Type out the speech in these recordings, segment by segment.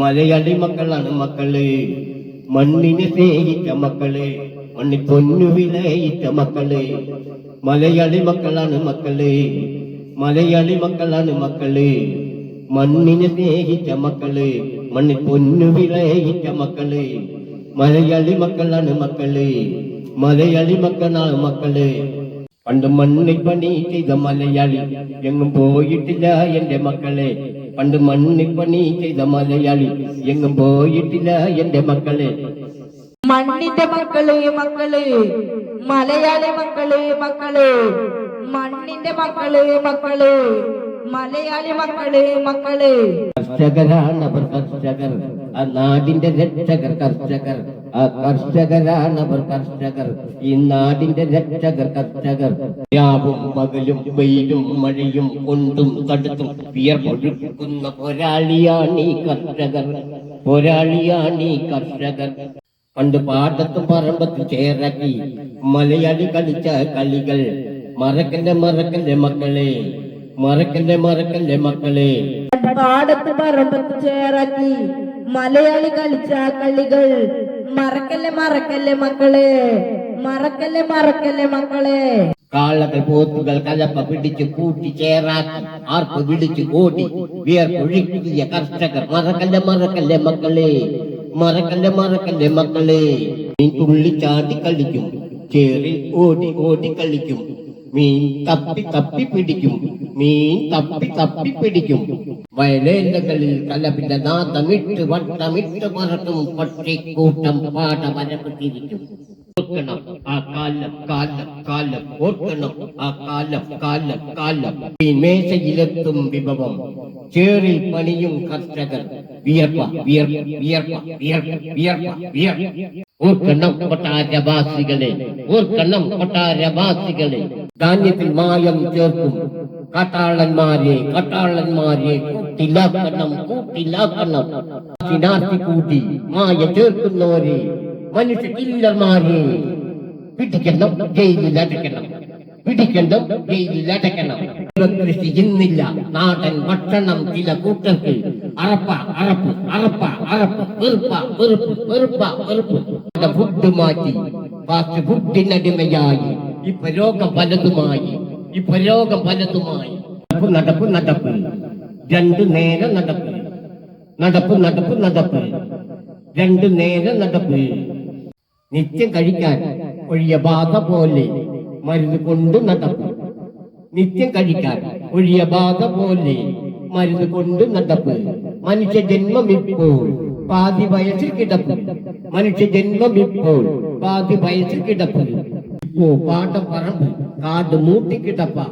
മലയാളി മക്കളാണ് മക്കൾ. മണ്ണിനെ സ്നേഹിച്ച മക്കൾ. മണ്ണി പൊന്നു വിലയിച്ച മക്കൾ. മലയാളി മക്കളാണ് മക്കൾ. മലയാളി മക്കളാണ് മക്കൾ. മണ്ണിനെ സ്നേഹിച്ച മക്കൾ. മണ്ണി പൊന്നു വിലയിച്ച മക്കൾ. മലയാളി മക്കളാണ് മക്കൾ. മലയാളി മക്കളാണ് മക്കൾ. പണ്ട് മണ്ണിൽ പണി ചെയ്ത മലയാളി എങ്ങും പോയിട്ടില്ല എന്റെ മക്കളെ. പണ്ട് മണ്ണിൽ പണി ചെയ്ത മലയാളി എങ്ങും പോയിട്ടില്ല എന്റെ മക്കളെ. മണ്ണിന്റെ മക്കൾ മക്കൾ മലയാളി മക്കൾ മക്കൾ മണ്ണിന്റെ മക്കൾ മക്കൾ മലയാളി മക്കൾ മക്കൾ. കർഷകരാണ് അവർ കർഷകർ ആ നാടിന്റെ രക്ഷകർ കർഷകർ. കർഷകരാണ് അവർ കർഷകർ. ഈ നാടിന്റെ രക്ഷകർ കർഷകർ. രാവും പകലും വെയിലും മഴയും കൊണ്ടും തടുത്തും വിയർപ്പൊഴുക്കുന്ന പോരാളിയാണ് ഈ കർഷകർ. പോരാളിയാണ് ഈ കർഷകർ. പണ്ട് പാട്ടത്തും പറമ്പത്തും ചേരക്കി മലയാളി കളിച്ച കളികൾ. മറക്കന്റെ മറക്കന്റെ മക്കളെ മറക്കന്റെ മറക്കന്റെ മക്കളെ. പാടത്ത് പറമ്പത്ത് ചേരക്കി മലയാളി കളിച്ച കളികൾ. മറക്കല്ലേ മറക്കല്ലേ മക്കളെ? മറക്കല്ലേ മറക്കല്ലേ മക്കളെ? കാളകൾ പോത്തുകൾ കലപ്പ പിടിച്ചു കൂട്ടി ചേറാക്കി ആർപ്പ് പിടിച്ചു ഓടി വിയർപ്പൊഴുക്കിയ കർഷകർ. മറക്കല്ലേ മറക്കല്ലേ മക്കളെ? മറക്കല്ലേ മറക്കല്ലേ മക്കളെ? തുള്ളി ചാടി കളിക്കും ചേറിൽ ഓടി ഓടി കളിക്കും. മീൻ തപ്പി തപ്പി പിടിക്കും. മീൻ തപ്പി തപ്പി പിടിക്കും. വയലേലകളിൽ കലപിന്റെ നാദമിട്ട് വട്ടമിട്ട് മറക്കും. പട്ടിക്കൂട്ടം പാട വരപ്പെട്ടിരിക്കും. ഓർക്കണം. കാലം കാലം കാലം. ഓർക്കണം. കാലം കാലം കാലം. ഈ മേശയിലെത്തും വിഭവം. ചേറിൽ പണിയും കർഷകർ. വിയർപ്പ വിയർപ്പ വിയർപ്പ വിയർപ്പ വിയർപ്പ വിയർപ്പ. ഓർക്കണം കൊട്ടാരവാസികളെ ഓർക്കണം കൊട്ടാരവാസികളെ ധാന്യത്തിൽ മായം ചേർക്കും. കാട്ടാളന്മാരെ കാട്ടാളന്മാരെ കൂട്ടിലാക്കണം കൂട്ടിലാക്കണം. നാട്ടി കൂട്ടി മായ ചേർക്കുന്നവരെ മനുഷ്യ കില്ലർമാരെ പിടിക്കണം ജയിലിൽ അടയ്ക്കണം. പിടിക്കണം ജയിലിൽ അടയ്ക്കണം. കൃഷി ഇന്നില്ല. നാടൻ ഭക്ഷണം ചില കൂട്ടർക്ക്. അറപ്പ അറപ്പ് അറപ്പ അറപ്പ് വെറുപ്പ വെറുപ്പ് വെറുപ്പ വെറുപ്പ്. ഫുഡ് മാറ്റി ഫാസ്റ്റ് ഫുഡിനടിമയായി ഇപ്പൊ രോഗം പലതുമായി ഈ രോഗം പലതുമായി നടപ്പ് നടപ്പ് നടപ്പ്. രണ്ട് നേരെ നടപ്പ്. നടപ്പ് നടപ്പ് നടപ്പ്. രണ്ട് നേരെ നടപ്പ്. നിത്യം കഴിക്കാൻ ഒഴിയ ബാധ പോലെ മരുന്ന് കൊണ്ട് നടപ്പ്. നിത്യം കഴിക്കാൻ ഒഴിയ ബാധ പോലെ മരുന്ന് കൊണ്ട് നടപ്പ്. മനുഷ്യ ജന്മം ഇപ്പോൾ പാതി വയസ്സിൽ കിടപ്പ്. മനുഷ്യ ജന്മം ഇപ്പോൾ പാതി വയസ്സിൽ കിടപ്പ്. இப்போ பாட்டம் பரம்பு காடு மூட்டிக்கிட்டப்பா.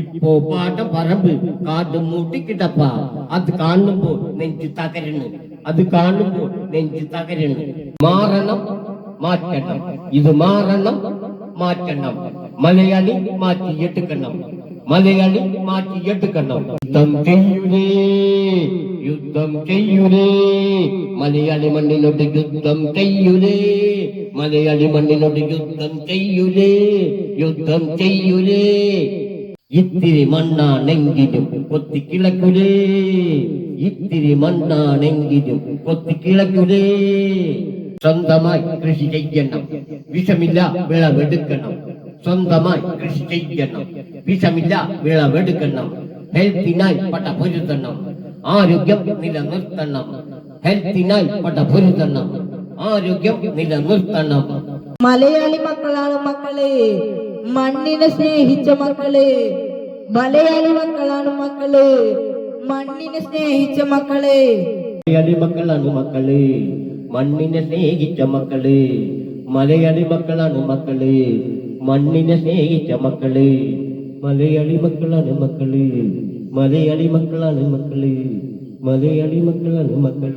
இப்போ பாட்டம் பரம்பு காடு மூட்டிக்கிட்டப்பா. அது காணும்போ நெஞ்சு தகரணும் அது காணும்போ நெஞ்சு தகரணும் மாறணும் மாற்றணும். இது மாறணும் மாற்றணும். மலையாளி மாற்றி எட்டுக்கணும். മലയാളി മാറ്റിയെടുക്കണം യുദ്ധം ചെയ്യൂലേ യുദ്ധം ചെയ്യൂലേ. മലയാളി മണ്ണിനോട് യുദ്ധം ചെയ്യൂലേ മലയാളി മണ്ണിനോട് യുദ്ധം ചെയ്യൂലേ യുദ്ധം ചെയ്യൂലേ. ഇത്തിരി മണ്ണാണെങ്കിലും കൊത്തിക്കിളക്കുലേ ഇത്തിരി മണ്ണാണെങ്കിലും കൊത്തിക്കിളക്കുലേ സ്വന്തമായി കൃഷി ചെയ്യണം വിഷമില്ല വിളവെടുക്കണം. സ്വന്തമായി കൃഷി ചെയ്യണം. വിഷമില്ല വിളവെടുക്കണം. ഹെൽത്തിനായി പട്ട പൊരുത്തണം ആരോഗ്യം നിലനിർത്തണം. ഹെൽത്തിനായി പട്ട പൊരുത്തണം ആരോഗ്യം നിലനിർത്തണം. മലയാളി മക്കളാണ് മക്കളെ. മണ്ണിനെ സ്നേഹിച്ച മക്കളെ. മലയാളി മക്കളാണ് മക്കൾ. മണ്ണിനെ സ്നേഹിച്ച മക്കളെ. മലയാളി മക്കളാണ് മക്കൾ. മണ്ണിനെ സ്നേഹിച്ച മക്കൾ. മലയാളി മക്കളാണ് മക്കൾ. മണ്ണിനെ സ്നേഹിച്ച മക്കൾ. മലയാളി മക്കളാണ് മക്കൾ. മലയാളി മക്കളാണ് മക്കൾ. മലയാളി മക്കളാണ് മക്കൾ.